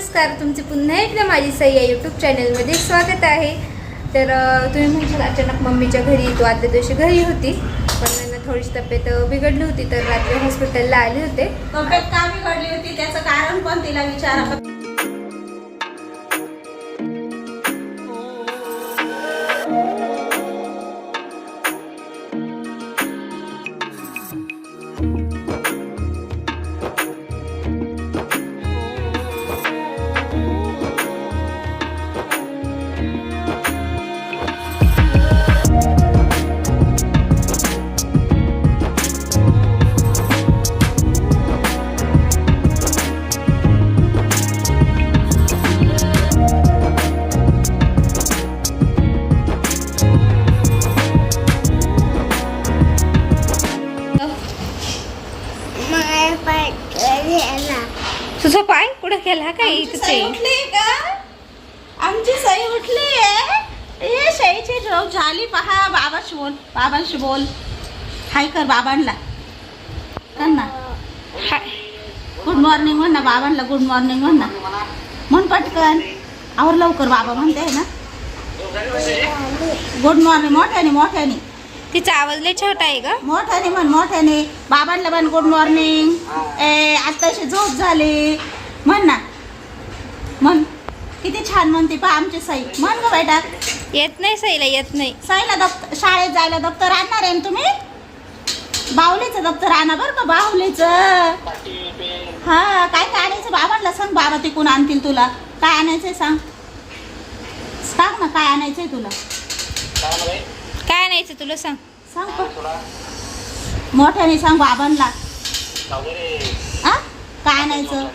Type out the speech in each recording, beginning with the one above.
नमस्कार तुमचे पुन्हा एकदा माझी सई या यूट्यूब चॅनलमध्ये स्वागत आहे. तर तुम्ही म्हणशाल अचानक मम्मीच्या घरी तू आदल्या दिवशी घरी होती. पण त्यांना थोडीशी तब्येत बिघडली होती तर रात्री हॉस्पिटलला आले होते. तब्येत का बिघडली होती? त्याचं कारण पण तिला विचारा बाबाशी बोल. हाय कर बाबांना. कर ना. हाय. गुड मॉर्निंग म्हण ना बाबांना गुड मॉर्निंग म्हण ना. म्हण पटकन. आवर लवकर बाबा म्हणते ना. गुड मॉर्निंग मोठ्याने मोठ्याने. तिचा आवाज लय छोटा आहे का मोठ्याने म्हण मोठ्याने. बाबांना म्हण गुड मॉर्निंग ए आत्ताशी झोप झाली. म्हण ना. म्हण. किती छान म्हणते पहा आमची साई. म्हण ग बेटा येत नाही सईला येत नाही. साईला दप्तर शाळेत जायला दप्तर आणणार आहे ना तुम्ही? बाहुलीचं दप्तर आणा बरं का बाहुलीचं. हा काय काय आणायचं बाबांना सांग बाबा तिकून आणतील तुला. काय आणायचंय सांग. सांग ना काय आणायचंय तुला. काय आणायचं तुला सांग. सांग मोठ्याने सांग बाबांना. आ? काय आणायचं?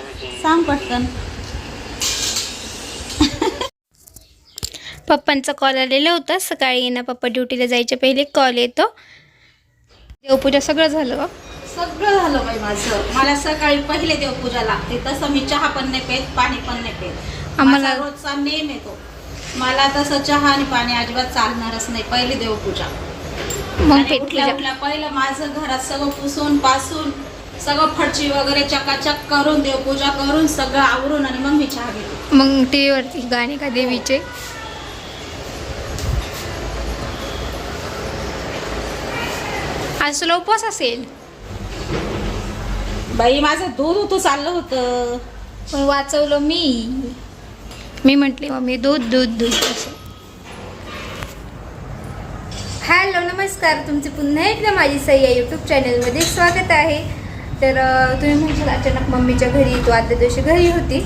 सांग पटकन. पप्पांचा कॉल आलेला होता. सकाळी ना पप्पा ड्युटीला जायच्या पहिले कॉल येतो. देवपूजा सगळं झालं सगळं झालं बाई माझं. मला सकाळी पहिले देवपूजा लागते. तसं मी चहा पण नाही पेत पाणी पण नाही पेत. आम्हाला- रोजचा नेम येतो. मला तसं चहा आणि पाणी अजिबात चालणारच नाही. पहिली देवपूजा. मग पहिलं माझं घरात सगळं पुसून पासून सगळं फडची वगैरे चकाचक करून देवपूजा करून सगळं आवरून आणि मग मी चहा घेते. मग टी व्हीवरती गाणे का देवीचे? आज तुला उपवास असेल. बाई माझं दूध होतं चाललं होतं. पण वाचवलं मी. मी म्हटले मम्मी दूध दूध दूध. असं हॅलो नमस्कार. तुमचे पुन्हा एकदा माझी सई या यूट्यूब चॅनलमध्ये स्वागत आहे. तर तुम्ही म्हणशाल अचानक मम्मीच्या घरी तू आदल्या दिवशी घरी होती.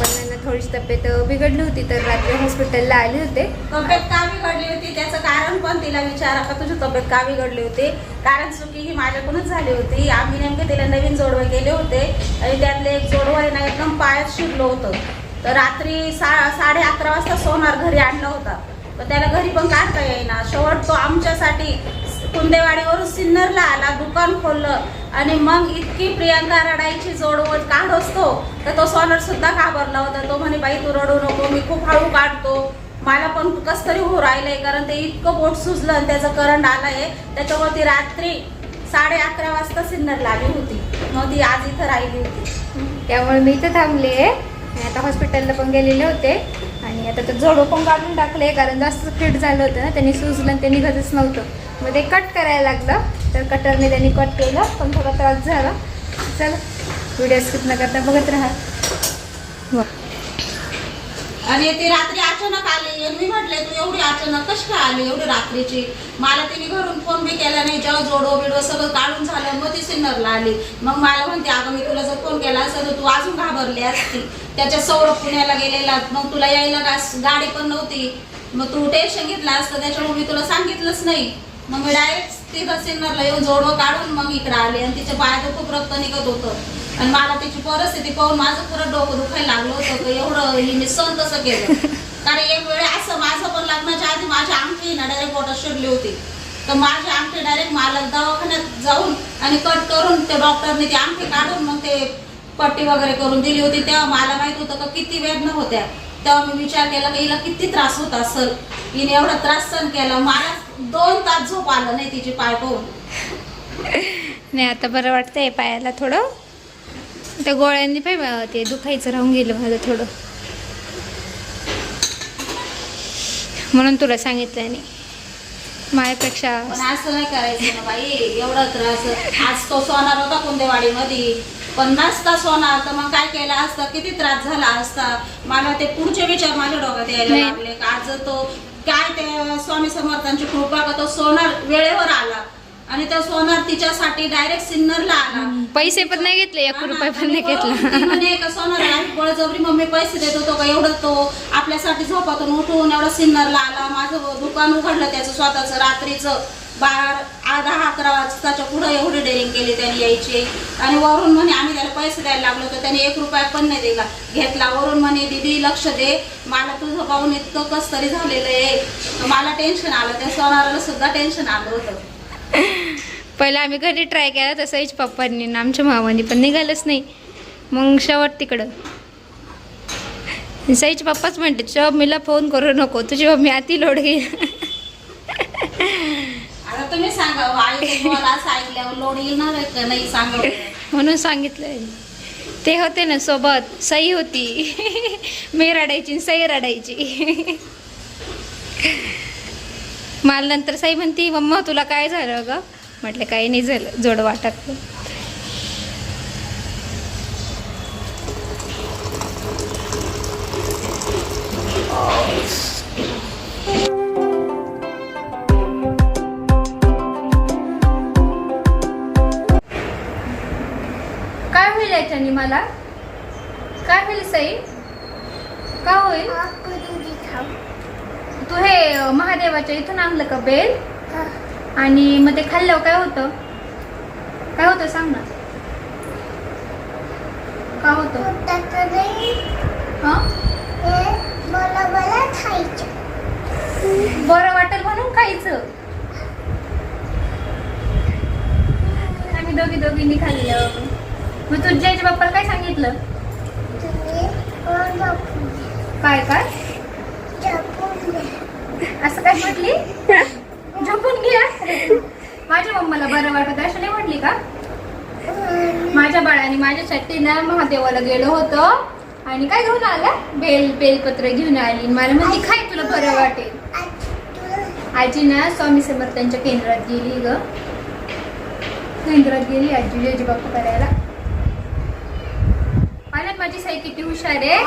पण थोडीशी तब्येत बिघडली होती तर रात्री हॉस्पिटलला आले होते. तब्येत का बिघडली होती? त्याचं कारण पण तिला विचारा का तुझी तब्येत का बिघडली होती? कारण चुकी ही माझ्याकडूनच झाली होती. आम्ही नेमके तिला नवीन जोडवे केले होते आणि त्यातले एक जोडवं आहे ना एकदम पायात शिरलो होतं. तर रात्री सा साडे अकरा वाजता सोनार घरी आणला होता. तर त्याला घरी पण काढता येईना. शेवट तो आमच्यासाठी कुंदेवाडीवरून सिन्नरला आला दुकान खोललं आणि मग इतकी प्रियंका रडायची जोडवत काढ असतो तर तो सॉलर सुद्धा घाबरला होता. तो म्हणे बाई तू रडू नको मी खूप हळू काढतो. मला पण कस तरी हो राहिलंय कारण ते इतकं बोट सुजलं आणि त्याचं करंट आलंय. त्याच्यामुळे ती रात्री साडे अकरा वाजता सिन्नरला आली होती. मग ती आज इथं राहिली होती. त्यामुळे मी इथं थांबले. आणि आता हॉस्पिटलला पण गेलेले होते. आणि आता ते जोडो पण काढून टाकले कारण जास्त फिट झालं होतं ना त्यांनी सुजलं आणि ते निघतच नव्हतं. मग ते कट करायला लागलं. तर कटरने त्यांनी कट केलं. पण थोडा त्रास झाला. चल व्हिडिओ स्किप न करता बघत राहा. आणि ती रात्री अचानक आली. आणि मी म्हटले तू एवढी अचानक कशी काय आली? एवढी रात्रीची. मला तिने घरून फोन बी केला नाही. जेव्हा जोडो बिडो सगळं काढून झालं मग ती सिन्नरला आली. मग मला म्हणते अगं मी तुला जर फोन केला असं तर तू अजून घाबरली असती. त्याच्या सौरभ पुण्याला गेलेला. मग तुला यायला गाडी पण नव्हती. मग तू टेन्शन घेतलं असतं. त्याच्यामुळे मी तुला सांगितलंच नाही. मग मी डायरेक्ट तिथं सिन्नरला येऊन जोडवं काढून मग इकडे आले आणि तिच्या पायाचं खूप रक्त निघत होतं. आणि मला तिची परिस्थिती पाहून माझं खरं डोकं दुखायला लागलं होतं की एवढं हिने सण तसं केलं. कारण एक वेळ असं माझं पण लग्नाच्या आधी माझी अंगठी ना डायरेक्ट पोटात शिरली होती. तर माझी अंगठी डायरेक्ट मला दवाखान्यात जाऊन आणि कट करून त्या डॉक्टरने ती अंगठी काढून मग ते पट्टी वगैरे करून दिली होती. तेव्हा मला माहीत होतं का किती वेदना होत्या. तेव्हा मी विचार केला की हिला किती त्रास होत असेल? हिने एवढा त्रास सहन केला. मला दोन तास झोप आलं नाही तिचे पाय पाहून. नाही आता बरं वाटतंय पायाला थोडं. त्या गोळ्यांनी पाय बा, ते दुखायचं राहून गेलं माझं थोडं. म्हणून तुला सांगितलं नाही माझ्यापेक्षा पण असं नाही करायचं ना बाई. एवढं त्रास. आज तो सोनार होता कुंदेवाडीमध्ये. पण नसता सोनार तर मग काय केलं असतं? किती त्रास झाला असता? मला ते पुढचे विचार माझ्या डोक्यात यायला. लागले. का आज तो काय ते स्वामी समर्थांची कृपा का तो सोनार वेळेवर आला. आणि तो सोनार तिच्यासाठी डायरेक्ट सिन्नरला आला. पैसे पण नाही घेतले एक रुपये पण नाही घेतला. ती म्हणे का सोनार बळजबरी मम्मी पैसे देत होतो का? एवढं तो आपल्यासाठी झोपातून उठून एवढं सिन्नरला आला. माझं दुकान उघडलं त्याचं स्वतःचं रात्रीचं बार दहा अकरा वाजताच्या पुढं एवढी डेरिंग केली त्यांनी यायची. आणि वरून म्हणे आम्ही त्याला पैसे द्यायला लागलो तर त्याने एक रुपया पण नाही दिला. घेतला. वरून म्हणे दीदी लक्ष दे. मला तुझं पाहून इतकं कस तरी झालेलं आहे. मला टेन्शन आलं. त्या सोनाराला सुद्धा टेन्शन आलं होतं. पहिला आम्ही घरी ट्राय केला तसंच पप्पांनी. आमच्या मामांनी पण निघालंच नाही. मग शेवट तिकडं. साईचे पप्पाच म्हणते तुझ्या मम्मीला फोन करू नको तुझी मम्मी आती लोड आता तुम्ही सांगा हो, आई तुम्हाला असं ऐकल्यावर लोड येणार आहे का नाही सांगा बरं. म्हणून सांगितलंय. ते होते ना सोबत सई होती. मी रडायची आणि सई रडायची. मला नंतर सई म्हणती मम्मा तुला काय झालं ग? म्हटलं काही नाही झालं जोड वाटत मला काय होईल सई? का होईल? तू हे महादेवाच्या इथून आणलं का बेल? आणि मग ते खाल्ल्यावर काय होतं? काय होतं सांग ना. का होतं? मला खायचं बरं वाटेल म्हणून खायचं. आम्ही दोघी दोघींनी खाल्लं. मी तुझ्या आईच्या बाप्पाला काय सांगितलं? काय काय? असं काय म्हटली? झोपून घ्या माझ्या मम्माला बरं वाटत असं नाही म्हटली का? माझ्या बाळाने माझ्यासाठी ना महादेवाला गेलो होतो आणि काय घेऊन आला? बेल बेलपत्र घेऊन आली मला म्हणजे खाय तुला बरं वाटेल. आजी ना स्वामी समर्थांच्या केंद्रात गेली ग. केंद्रात गेली आजी आजी बाप्पा करायला. पाण्यात माझी साई किती हुशार आहे.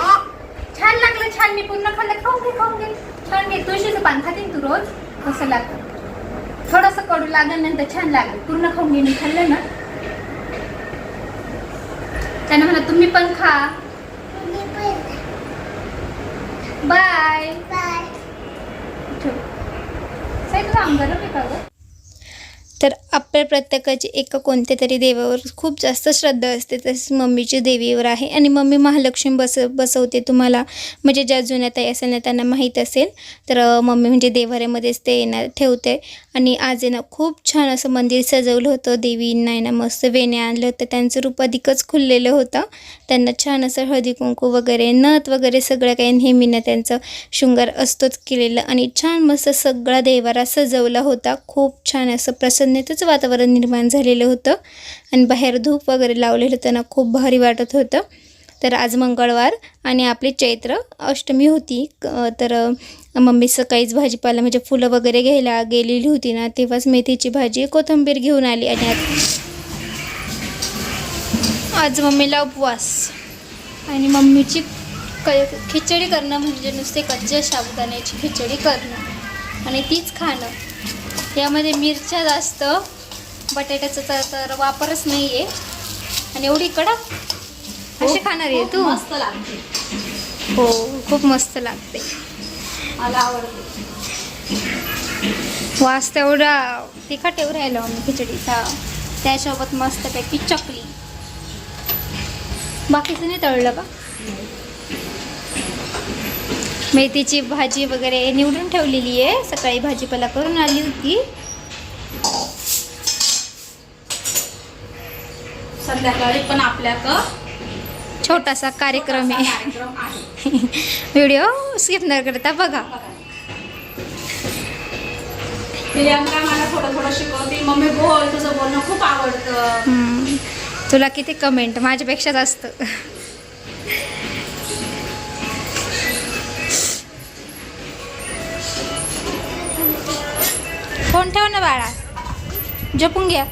छान लागलं छान. मी पूर्ण खाल्लं. खाऊन घे खाऊन घे. छान घे. तुळशीचं पान खाते तू रोज? कसं लागतं. थोडंसं कडू लागेल नंतर छान लागेल. पूर्ण खाऊन घे मी खाल्लं ना. त्यानं म्हणा तुम्ही पण खा. बाय. बाय. ठेव. साई तुझा अंगार आहे का गं तर आपल्या प्रत्येकाची एका कोणत्या तरी देवावर खूप जास्त श्रद्धा असते तसेच मम्मीची देवीवर आहे. आणि मम्मी महालक्ष्मी बस बसवते तुम्हाला. म्हणजे ज्या जुन्या ताई असेल ना त्यांना माहीत असेल. तर मम्मी म्हणजे देवाऱ्यामध्येच ते येणार ठेवते. आणि आज आहे ना खूप छान असं मंदिर सजवलं होतं. देवींना आहे ना मस्त वेण्या आणलं होतं. त्यांचं रूप अधिकच खुललेलं होतं. त्यांना छान असं हळदी कुंकू वगैरे नथ वगैरे सगळं काही नेहमीनं त्यांचं शृंगार असतोच केलेलं. आणि छान मस्त सगळा देवारा सजवला होता. खूप छान असं प्रसन्नतेचं वातावरण निर्माण झालेलं होतं. आणि बाहेर धूप वगैरे लावलेलं त्यांना खूप भारी वाटत होतं. तर आज मंगळवार आणि आपली चैत्र अष्टमी होती. क- तर मम्मी सकाळीच भाजीपाला म्हणजे फुलं वगैरे घ्यायला गेलेली होती ना तेव्हाच मेथीची भाजी कोथिंबीर घेऊन आली आणि आज आज मम्मीला उपवास. आणि मम्मीची क खिचडी करणं म्हणजे नुसते कच्च्या साबुदाण्याची खिचडी करणं आणि तीच खाणं. यामध्ये मिरच्या जास्त बटाट्याचा तर तर वापरच नाही आहे आणि एवढी कडक अशी खाणार आहे तू? मस्त लागते. हो खूप मस्त लागते. मला आवडते. वास तेवढा तिखट एवढं राहिलं मम्मी खिचडीचा. त्यासोबत मस्तपैकी चकली. बाकीचं नाही तळलं का? मेथीची भाजी वगैरे निवडून ठेवलेली आहे. सकाळी भाजीपाला करून आली होती. संध्याकाळी पण आपल्याकडं छोटासा कार्यक्रम आहे. कार्यक्रम आहे व्हिडिओ स्किप न करता बघा. प्रियांका मला थोडं थोडं शिकवते. मम्मी बोल तुझं बोलणं खूप आवडतं. हम्म. तुला किती कमेंट माझ्यापेक्षा जास्त फोन ठेव ना बाळा. झोपून घ्या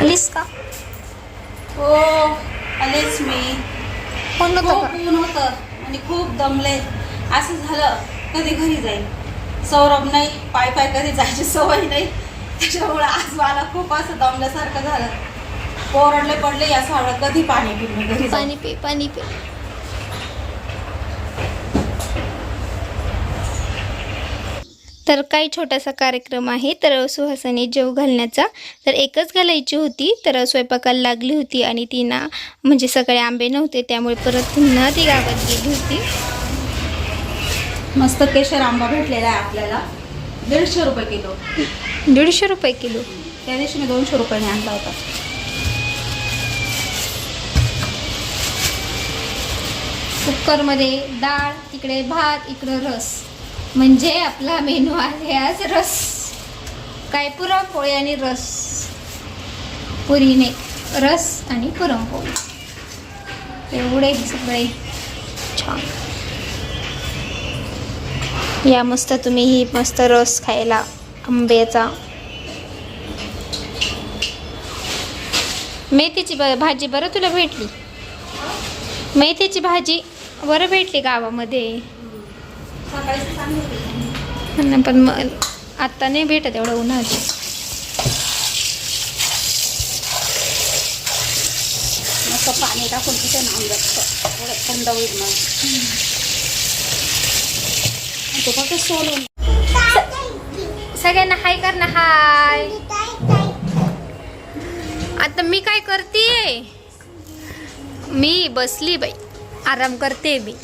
आलीस का हो आलेच मी फोन नको खूप का ऊन होतं आणि खूप दमले. असं झालं कधी घरी जाईल सौरभ नाही पाय पाय कधी जायची सवय नाही. त्याच्यामुळे आज मला खूप असं दमल्यासारखं झालं. कोरडले पडले या वाटलं कधी पाणी पिणे घरी पाणी पे पाणी पे. तर काही छोटासा कार्यक्रम आहे. तर सुहासाने जेव घालण्याचा. तर एकच घालायची होती. तर स्वयंपाकाला लागली होती आणि ती ना म्हणजे सगळे आंबे नव्हते त्यामुळे परत पुन्हा ती गावात गेली होती. मस्त केशर आंबा भेटलेला आहे आपल्याला. दीडशे रुपये किलो. दीडशे रुपये किलो. त्या दिवशी मी दोनशे रुपयाने आणला होता. कुकरमध्ये डाळ इकडे भात इकडं रस. म्हणजे आपला मेनू आहे आज रस. काय पुरणपोळी आणि रस. पुरीने रस आणि पुरणपोळी एवढे सगळे. छान. या मस्त तुम्ही ही मस्त रस खायला आंब्याचा. मेथीची ब भाजी बरं तुला भेटली? मेथीची भाजी बरं भेटली गावामध्ये? पण मग आत्ता नाही भेटत एवढं उन्हाची मस्त पाणी टाकून तिथे आंब्यात थोडं थंड होईल मग तो फक्त सोलून. सगळ्यांना हाय कर ना हाय. आता मी काय करते? मी बसली बाई. आराम करते मी.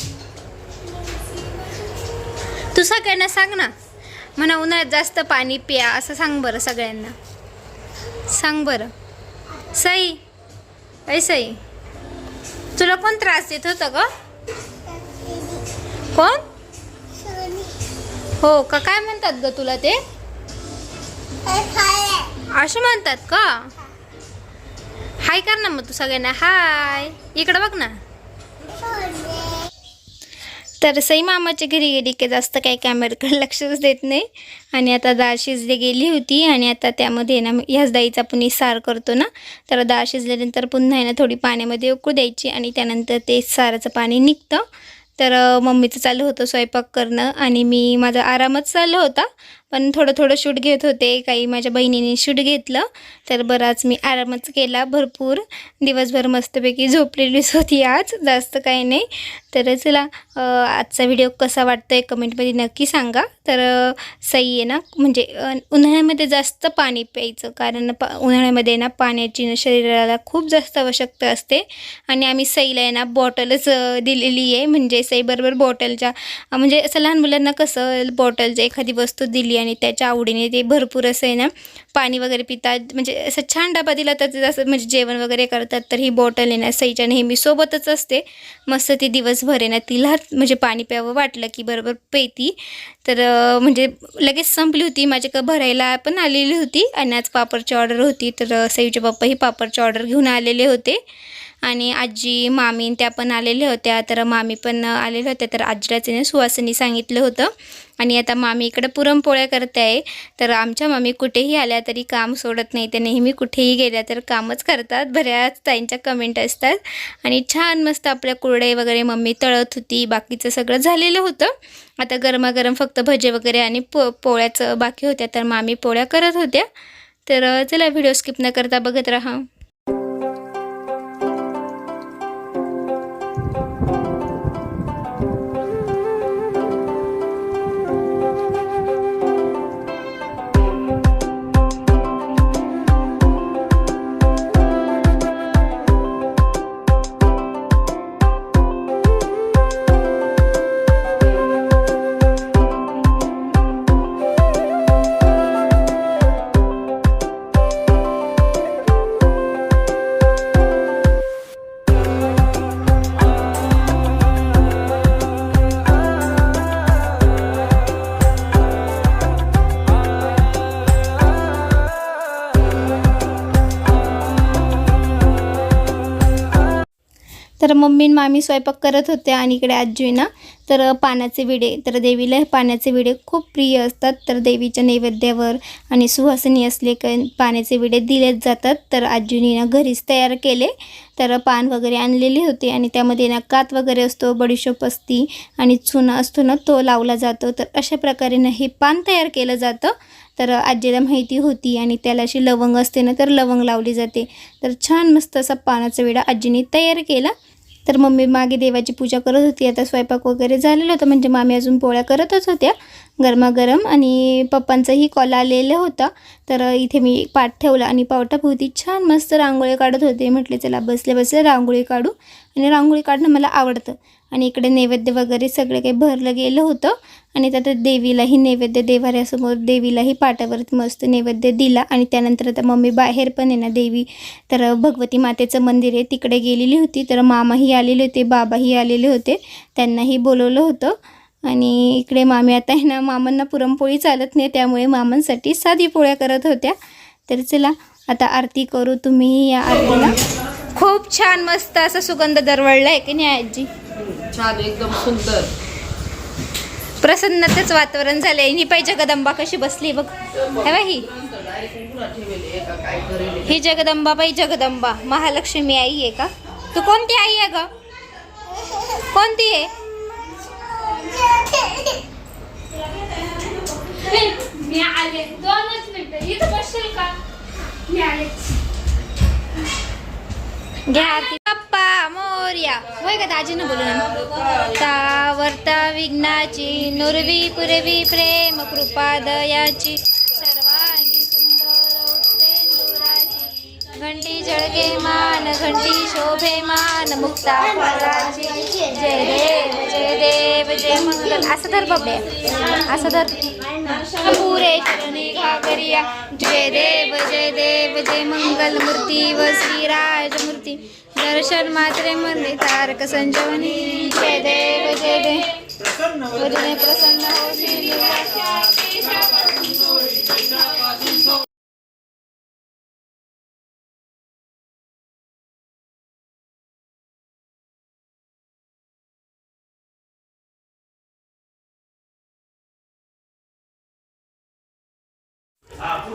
तू सगळ्यांना सांग ना. म्हणा उन्हाळ्यात जास्त पाणी प्या असं सांग बरं सगळ्यांना. सांग बरं. सई ऐ सई तुला कोण त्रास देत होता ग? कोण? हो का? काय म्हणतात ग तुला ते? असे म्हणतात का? हाय कर ना मग तू सगळ्यांना. हाय. इकडं बघ ना. तर सई मामाच्या घरी गेली की जास्त काही कॅमेराकडे लक्षच देत नाही. आणि आता डाळ शिजली गेली होती आणि आता त्यामध्ये ना ह्याच डाळीचा पुन्हा सार करतो ना. तर डाळ शिजल्यानंतर पुन्हा आहे ना थोडी पाण्यामध्ये उकळू द्यायची आणि त्यानंतर ते साराचं पाणी निघतं. तर मम्मीचं चालू होतं स्वयंपाक करणं आणि मी माझा आरामच चालू होता. पण थोडं थोडं शूट घेत होते. काही माझ्या बहिणीने शूट घेतलं. तर बराच मी आरामच केला भरपूर. दिवसभर मस्तपैकी झोपलेलीच होती आज. जास्त काही नाही. तर चला आजचा व्हिडिओ कसा वाटतो आहे कमेंटमध्ये नक्की सांगा. तर सही सई आहे ना म्हणजे उन्हाळ्यामध्ये जास्त पाणी प्यायचं. कारण पा उन्हाळ्यामध्ये ना पाण्याची ना शरीराला खूप जास्त आवश्यकता असते. आणि आम्ही सईला आहे ना बॉटलच दिलेली आहे. म्हणजे सईबरोबर बॉटलच्या म्हणजे असं लहान मुलांना कसं बॉटलच्या एखादी वस्तू दिली आणि त्याच्या आवडीने ते भरपूर असं आहे ना पाणी वगैरे पितात. म्हणजे असं छान डबा दिला तर ते म्हणजे जेवण वगैरे करतात तर ही बॉटल आहे ना सईच्या नेहमी सोबतच असते. मस्त ती दिवसभर आहे ना तिला म्हणजे पाणी प्यावं वाटलं की बरोबर पेती. तर म्हणजे लगेच संपली होती माझ्याकडं भरायला पण आलेली होती आणि आज पापडची ऑर्डर होती. तर सईचे पप्पा ही पापडची ऑर्डर घेऊन आलेले होते. आणि आजी मामी त्या पण आलेल्या होत्या. तर मामी पण आलेल्या होत्या. तर आजीला तिने सुवासिनी सांगितलं होतं. आणि आता मामी इकडं पुरणपोळ्या करते आहे. तर आमच्या मामी कुठेही आल्या तरी काम सोडत नाही. त्या नेहमी कुठेही गेल्या तर कामच करतात. बऱ्याच ताईंच्या कमेंट असतात. आणि छान मस्त आपल्या कुरडे वगैरे मम्मी तळत होती. बाकीचं सगळं झालेलं होतं. आता गरमागरम फक्त भजे वगैरे आणि पो पोळ्याचं बाकी होत्या. तर मामी पोळ्या करत होत्या. तर चला व्हिडिओ स्किप न करता बघत राहा. मामी स्वयंपाक करत होत्या आणि इकडे आजीना तर पाण्याचे विडे तर देवीला पाण्याचे विडे खूप प्रिय असतात तर देवीच्या नैवेद्यावर आणि सुहासनी असले क पाण्याचे विडे दिलेच जातात. तर आजीनीनं ना घरीच तयार केले तर पान वगैरे आणलेले होते आणि त्यामध्ये ना कात वगैरे असतो बडीशोप असती आणि चुना असतो ना तो लावला जातो. तर अशा प्रकारे ना हे पान तयार केलं जातं. तर आजीला माहिती होती आणि त्याला अशी लवंग असते ना तर लवंग लावली जाते. तर छान मस्त असा पानाचा विडा आजीने तयार केला. तर मम्मी मागे देवाची पूजा करत होती. आता स्वयंपाक वगैरे झालेला होता. म्हणजे मामी अजून पोळ्या करतच होत्या. गरमागरम. आणि पप्पांचाही कॉल आलेला होता. तर इथे मी पाठ ठेवला. आणि पावटाभोवती छान मस्त रांगोळी काढत होते. म्हटले चला बसल्या बसल्या रांगोळी काढू. आणि रांगोळी काढणं मला आवडतं. आणि इकडे नैवेद्य वगैरे सगळं काही भरलं गेलं होतं. आणि त्यात देवीलाही नैवेद्य देवाऱ्यासमोर देवीलाही पाटावरती मस्त नैवेद्य दिला. आणि त्यानंतर आता मम्मी बाहेर पण आहे ना देवी तर भगवती मातेचं मंदिर आहे तिकडे गेलेली होती. तर मामाही आलेले होते बाबाही आलेले होते त्यांनाही बोलवलं होतं. आणि इकडे मामी आता आहे ना मामांना पुरणपोळी चालत नाही त्यामुळे मामांसाठी साधी पोळ्या करत होत्या. तर चला आता आरती करू तुम्ही या आरतीला. खूप छान मस्त असा सुगंध दरवळला आहे की नाही आजी? छान एकदम सुंदर. प्रसन्नतेच वातावरण झाले ही पाहिजे जगदंबा कशी बसली बघ. हे बघ ही. ही जगदंबा बाई जगदंबा. महालक्ष्मी आई आहे का? तू कोणती आई आहे ग? कोणती आहे? मी आले. दोनच मिनिटं. इथं बसशील का? मी आले. घ्या पप्पा मोर्या. होय का दाजीनं बोलू ना? वर्ता विघ्नाची नुरवी पुरवी प्रेम कृपा दयाची. घंटी जळगे मान घंटी शोभे मान मुक्ता जय देव जय देव जय मंगल. असं धर बबडे असं धर. पुरे चरणी घागरिया. जय देव जय देव जय मंगल मूर्ती व श्रीराज मूर्ती दर्शन मात्रे मंदिर तारक संजीवनी जय देव जय देव. वरने प्रसन्न हो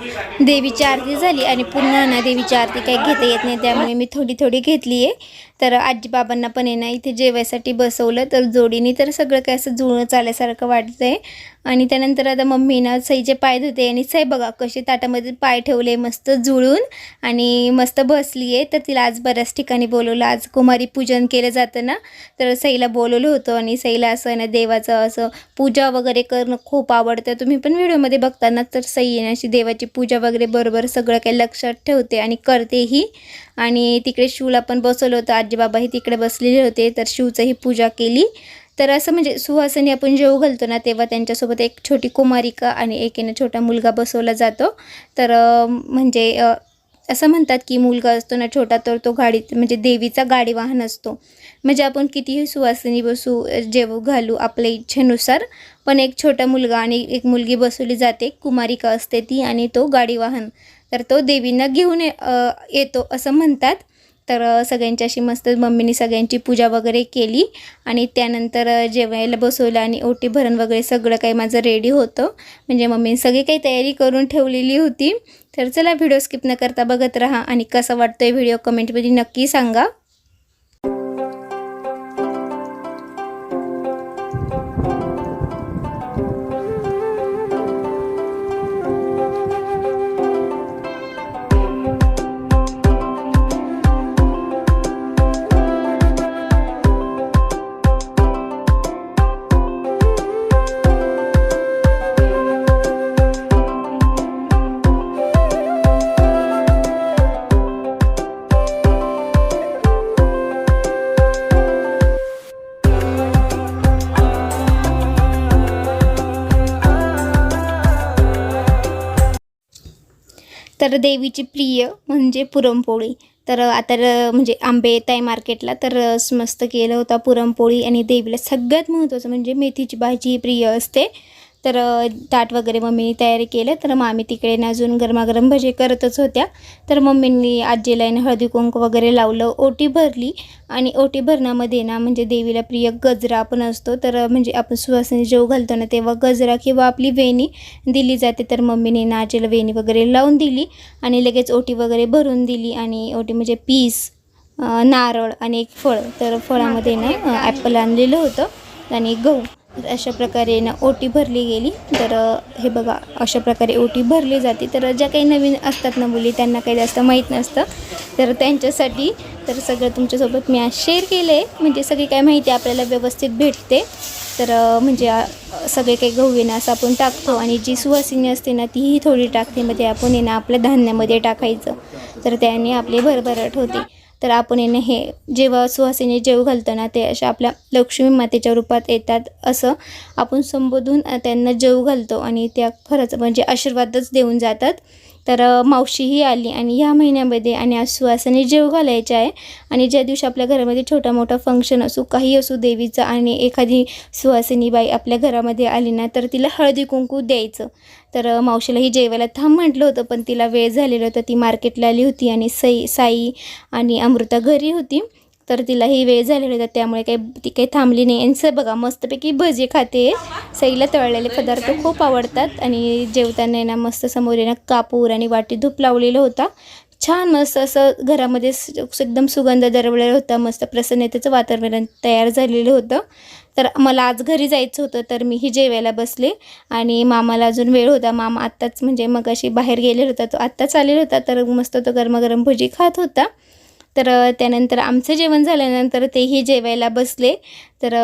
পুলিশ देवीची आरती झाली आणि पुन्हा ना देवीची आरती काही घेता येत नाही त्यामुळे मी थोडी थोडी घेतली आहे. तर आजीबाबांना पण आहे ना इथे जेवायसाठी बसवलं तर जोडीने तर सगळं काय असं जुळून चालल्यासारखं वाटतं आहे आणि त्यानंतर आता मम्मीनं सईचे पाय धुते आणि सई बघा कसे ताटामध्ये पाय ठेवले मस्त जुळून आणि मस्त बसली आहे. तर तिला आज बऱ्याच ठिकाणी बोलवलं आज कुमारी पूजन केलं जातं ना तर सईला बोलवलं होतं आणि सईला असं ना देवाचं असं पूजा वगैरे करणं खूप आवडतं. तुम्ही पण व्हिडिओमध्ये बघताना तर सई आहे ना अशी देवाची पूजा वगैरे बरोबर सगळं काही लक्षात ठेवते आणि करतेही. आणि तिकडे शिवला पण बसवलं होतं. आजीबाबाही तिकडे बसलेले होते. तर शिवचंही पूजा केली. तर असं म्हणजे सुहासनी आपण जेव घालतो ना तेव्हा त्यांच्यासोबत एक छोटी कुमारिका आणि एक छोटा मुलगा बसवला जातो. तर म्हणजे असं म्हणतात की मुलगा असतो ना छोटा तर तो गाडीत म्हणजे देवीचा गाडी वाहन असतो. म्हणजे आपण कितीही सुवासिनी बसू जेवू घालू आपल्या इच्छेनुसार पण एक छोटा मुलगा आणि एक मुलगी बसवली जाते कुमारिका असते ती आणि तो गाडी वाहन तर तो देवींना घेऊन ये- येतो असं म्हणतात. तर अ, सगळ्यांची अशी मस्त मम्मीने सगळ्यांची पूजा वगैरे केली आणि त्यानंतर जेवायला बसवलं आणि ओटी भरण वगैरे सगळं काही माझं रेडी होतं. म्हणजे मम्मीने सगळी काही तयारी करून ठेवलेली होती. तर चला व्हिडिओ स्किप न करता बघत राहा आणि कसा वाटतोय व्हिडिओ कमेंटमध्ये नक्की सांगा. तर देवीची प्रिय म्हणजे पुरणपोळी. तर आता म्हणजे आंबे येत आहे मार्केटला तर रस मस्त केलं होता पुरणपोळी आणि देवीला सगळ्यात महत्त्वाचं म्हणजे मेथीची भाजी ही प्रिय असते. तर ताट वगैरे मम्मीने तयारी केलं. तर मग आम्ही तिकडे ना अजून गरमागरम भजे करतच होत्या. तर मम्मींनी आजीला ना हळदी कुंकू वगैरे लावलं ओटी भरली. आणि ओटी भरण्यामध्ये ना म्हणजे देवीला प्रिय गजरा पण असतो. तर म्हणजे आपण सुवासिनी जेव घालतो ना तेव्हा गजरा किंवा आपली वेणी दिली जाते. तर मम्मीने ना आजीला वेणी वगैरे लावून दिली आणि लगेच ओटी वगैरे भरून दिली. आणि ओटी म्हणजे पीस नारळ आणि एक फळ. तर फळामध्ये ना ॲपल आणलेलं होतं आणि गहू. अशा प्रकारे ना ओटी भरली गेली. तर हे बघा अशा प्रकारे ओटी भरली जाते. तर ज्या काही नवीन असतात ना मुली त्यांना काही जास्त माहीत नसतं. तर त्यांच्यासाठी तर सगळं तुमच्यासोबत मी आज शेअर केलं आहे म्हणजे सगळी काय माहिती आपल्याला व्यवस्थित भेटते. तर म्हणजे सगळे काही गहू येणं असं आपण टाकतो. आणि जी सुवासिनी असते ना तीही थोडी टाकते. मग ते आपण ना आपल्या धान्यामध्ये टाकायचं. तर त्याने आपली भरभराट होते. तर आपण आहे हे जेव्हा सुहासिनी जेव घालताना ते अशा आपल्या लक्ष्मी मातेच्या रूपात येतात असं आपण संबोधून त्यांना जेव घालतो आणि त्या खरंच म्हणजे आशीर्वादच देऊन जातात. तर मावशीही आली आणि ह्या महिन्यामध्ये आणि आज सुवासाने जेव घालायचे आहे आणि ज्या दिवशी आपल्या घरामध्ये छोटा मोठा फंक्शन असू काही असू देवीचं आणि एखादी सुवासिनी बाई आपल्या घरामध्ये आली ना तर तिला हळदी कुंकू द्यायचं. तर मावशीलाही जेवायला थांब म्हटलं होतं पण तिला वेळ झालेला होता. ती मार्केटला आली होती आणि सई साई आणि अमृता घरी होती. तर तिलाही वेळ झालेला होता त्यामुळे काही ती काही थांबली नाही. आणि बघा मस्तपैकी भजी खाते. सईला तळलेले पदार्थ खूप आवडतात. आणि जेवताना आहे ना मस्त समोर आहे ना कापूर आणि वाटी धूप लावलेला होता. छान मस्त असं घरामध्ये एकदम सुगंध दरवळलेला होता. मस्त प्रसन्नतेचं वातावरण तयार झालेलं होतं. तर मला आज घरी जायचं होतं तर मी ही जेवायला बसले. आणि मामाला अजून वेळ होता. मामा आत्ताच म्हणजे मग अशी बाहेर गेलेला होता तो आत्ताच आलेला होता. तर मस्त तो गरमागरम भजी खात होता. तर त्यानंतर आमचं जेवण झाल्यानंतर तेही जेवायला बसले. तर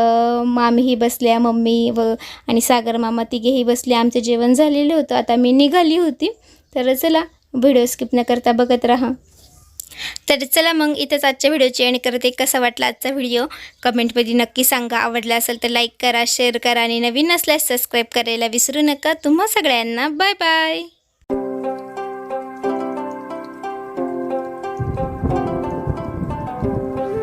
मामीही बसल्या मम्मी व आणि सागर मामा तिघेही बसले. आमचं जेवण झालेलं होतं. आता मी निघाली होती. तर चला व्हिडिओ स्किप न करता बघत राहा. तर चला मग इथंच आजच्या व्हिडिओची आणि करते. कसा वाटला आजचा व्हिडिओ? कमेंटमध्ये नक्की सांगा. आवडला असेल तर लाईक करा शेअर करा आणि नवीन असल्यास सबस्क्राईब करायला विसरू नका. तुम्हा सगळ्यांना बाय बाय.